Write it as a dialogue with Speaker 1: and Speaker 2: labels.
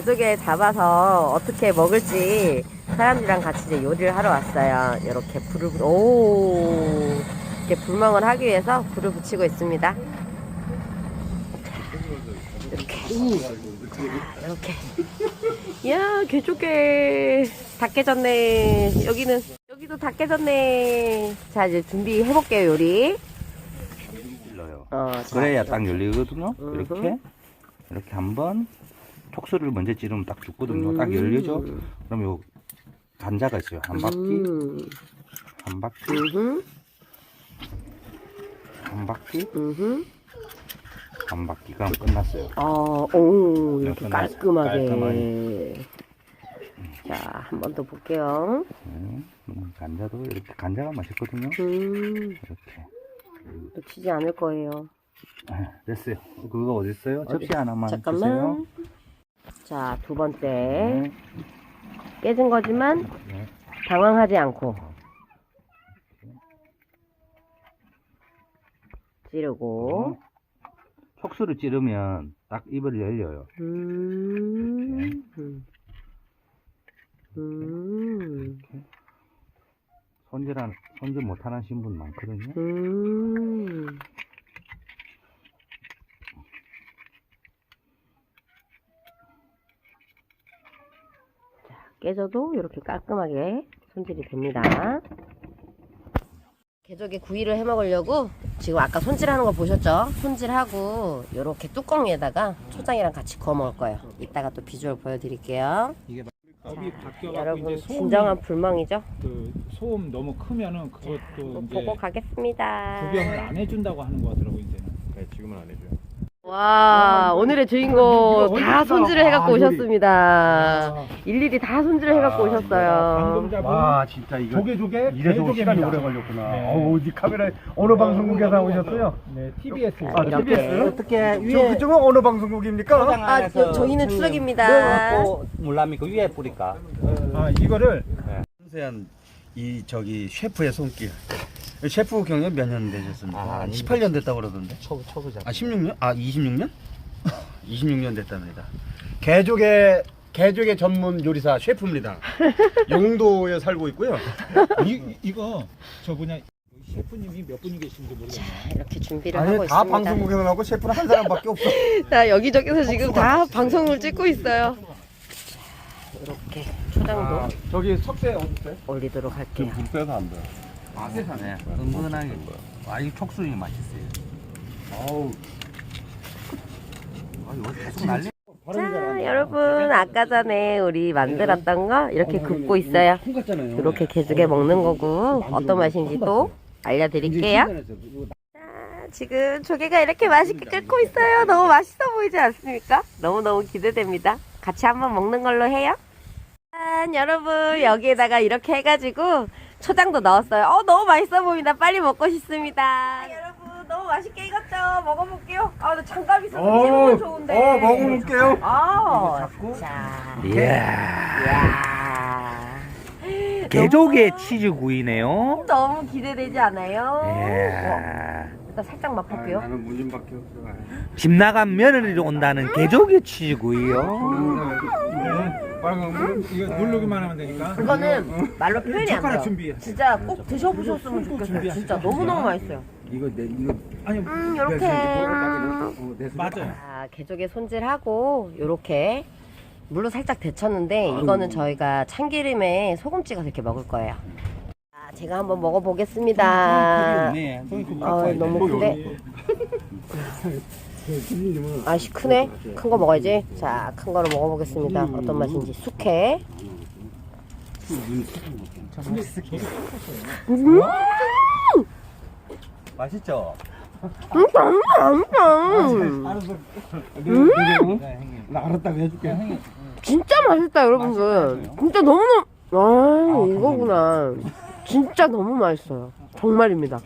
Speaker 1: 개조개 잡아서 어떻게 먹을지 사람들이랑 같이 이제 요리를 하러 왔어요. 이렇게 불을, 붙- 오, 이렇게 불멍을 하기 위해서 불을 붙이고 있습니다. 이렇게. 이렇게. 이야, 개조개 다 깨졌네. 여기는, 여기도 다 깨졌네. 자, 이제 준비해 볼게요, 요리.
Speaker 2: 찔러요.
Speaker 1: 어, 자,
Speaker 2: 그래야 딱 열리거든요. 이렇게 이렇게 한번 촉수를 먼저 찌르면 딱 죽거든요. 딱
Speaker 1: 음.
Speaker 2: 열리죠. 그럼 요 단자가 있어요. 한 바퀴,
Speaker 1: 음.
Speaker 2: 한 바퀴, 한 바퀴. 한 바퀴. 그럼 끝났어요.
Speaker 1: 어, 오, 이렇게
Speaker 2: 끝났어요.
Speaker 1: 깔끔하게.
Speaker 2: 깔끔하게.
Speaker 1: 자, 한 번 더 볼게요.
Speaker 2: 네. 음, 간자도 이렇게 간자가 맛있거든요.
Speaker 1: 음,
Speaker 2: 이렇게.
Speaker 1: 놓치지 않을 거예요.
Speaker 2: 아, 됐어요. 그거 어디 있어요?
Speaker 1: 어디?
Speaker 2: 접시 하나만
Speaker 1: 잠깐만.
Speaker 2: 주세요.
Speaker 1: 자, 두 번째.
Speaker 2: 네.
Speaker 1: 깨진 거지만
Speaker 2: 네.
Speaker 1: 당황하지 않고. 찌르고.
Speaker 2: 촉수를 찌르면 딱 입을 열려요.
Speaker 1: 음, 음. 음,
Speaker 2: 손질한 손질 못하는 신분 많거든요.
Speaker 1: 음. 깨져도 이렇게 깔끔하게 손질이 됩니다. 개조개 구이를 해 먹으려고 지금 아까 손질하는 거 보셨죠? 손질하고 이렇게 뚜껑 위에다가 초장이랑 같이 구워 먹을 거예요. 이따가 또 비주얼 보여드릴게요.
Speaker 3: 겁이 바뀌어갖고
Speaker 1: 여러분 진정한 불멍이죠?
Speaker 3: 그 소음 너무 크면은 그것도
Speaker 1: 보고 가겠습니다.
Speaker 3: 구경을 안 해준다고 하는 거 같더라고 이제는.
Speaker 4: 네, 지금은 안 해줘요.
Speaker 1: 와 오늘의 주인공 다 손질을 해갖고
Speaker 3: 아, 요리.
Speaker 1: 오셨습니다. 일일이 다 손질을 해갖고
Speaker 4: 아,
Speaker 1: 오셨어요.
Speaker 3: 방금 잡은
Speaker 5: 와 진짜 이거
Speaker 3: 조개 조개
Speaker 5: 이래서. 시간이 오래 걸렸구나.
Speaker 3: 네.
Speaker 5: 어우 이 카메라 어느 방송국에서 오셨어요?
Speaker 3: 네, TBS.
Speaker 5: 아. TBS?
Speaker 6: 어떻게
Speaker 5: 저
Speaker 6: 위에
Speaker 5: 그쪽은 어느 방송국입니까?
Speaker 1: 아 저, 저희는 추석입니다.
Speaker 6: 넣어갖고 몰랍니까 위에 뿌릴까?
Speaker 3: 아 이거를
Speaker 5: 섬세한 이 저기 셰프의 손길. 셰프 경력 몇 년 되셨습니까?
Speaker 6: 아,
Speaker 5: 한 18년 됐다고 그러던데.
Speaker 6: 초보 초보자.
Speaker 5: 아 16년? 아 26년? 26년 됐답니다. 개조개 개조개 전문 요리사 셰프입니다. 영도에 살고 있고요.
Speaker 3: 이 이거 저 뭐냐 셰프님이 몇 분이 계신지 모르겠네.
Speaker 1: 이렇게 준비를
Speaker 5: 아니
Speaker 1: 하고
Speaker 5: 다
Speaker 1: 있습니다.
Speaker 5: 방송 구경을 하고 셰프는 한 사람밖에 없어.
Speaker 1: 자 여기저기서 지금 다 방송을 찍고 있어요. 이렇게 초장도
Speaker 5: 아, 저기 석쇠 어디 있어요?
Speaker 1: 올리도록 할게요.
Speaker 4: 불 빼서 안 돼.
Speaker 2: 아, 세상에 은근하게. 아, 이 촉수이 맛있어요.
Speaker 5: 아우
Speaker 2: 아, 이거 계속 난리.
Speaker 1: 자 여러분 아까 전에 우리 만들었던 거 이렇게 굽고
Speaker 5: 있어요.
Speaker 1: 이렇게 개죽에 먹는 거고 어떤 맛인지 또 알려드릴게요. 자, 지금 조개가 이렇게 맛있게 끓고 있어요. 너무 맛있어 보이지 않습니까? 너무너무 기대됩니다. 같이 한번 먹는 걸로 해요. 짠, 여러분 여기에다가 이렇게 해가지고 초장도 넣었어요. 어 너무 맛있어 보인다. 빨리 먹고 싶습니다. 여러분 너무 맛있게 익었죠? 먹어볼게요. 아, 나 장갑 있어서 기분은 좋은데.
Speaker 5: 어 먹어볼게요.
Speaker 1: 아, 자,
Speaker 2: 이야.
Speaker 1: 이야.
Speaker 2: 개조개 치즈구이네요.
Speaker 1: 너무 기대되지 않아요? 어,
Speaker 2: 이야.
Speaker 1: 일단 살짝 맛볼게요.
Speaker 5: 나는 문진밖에 없어.
Speaker 2: 집 나간 며느리로 온다는 개조개 치즈구이요.
Speaker 5: 빨간 물.
Speaker 3: 이거 누르기만 하면 되니까.
Speaker 1: 이거는 말로 표현이 안
Speaker 3: 젓가락
Speaker 1: 돼요.
Speaker 3: 준비해.
Speaker 1: 진짜 꼭 드셔보셨으면 좋겠어요.
Speaker 3: 준비하세요.
Speaker 1: 진짜 너무너무 맛있어요.
Speaker 5: 이거 내 이거
Speaker 3: 아니
Speaker 1: 음, 요렇게.
Speaker 3: 맞아요.
Speaker 1: 자, 개조개 손질하고 요렇게 물로 살짝 데쳤는데 이거는 저희가 참기름에 소금 찍어서 이렇게 먹을 거예요. 자, 제가 한번 먹어보겠습니다.
Speaker 2: 네.
Speaker 1: 아, 너무 큰데? 아씨 크네. 큰 거 먹어야지. 자, 큰 거로 먹어보겠습니다. 어떤 맛인지 숙회. 음,
Speaker 2: 맛있죠?
Speaker 1: 음,
Speaker 5: 나 알았다고 해줄게.
Speaker 1: 진짜 맛있다, 여러분들. 진짜 너무너무. 아, 이거구나. 진짜 너무 맛있어요. 정말입니다.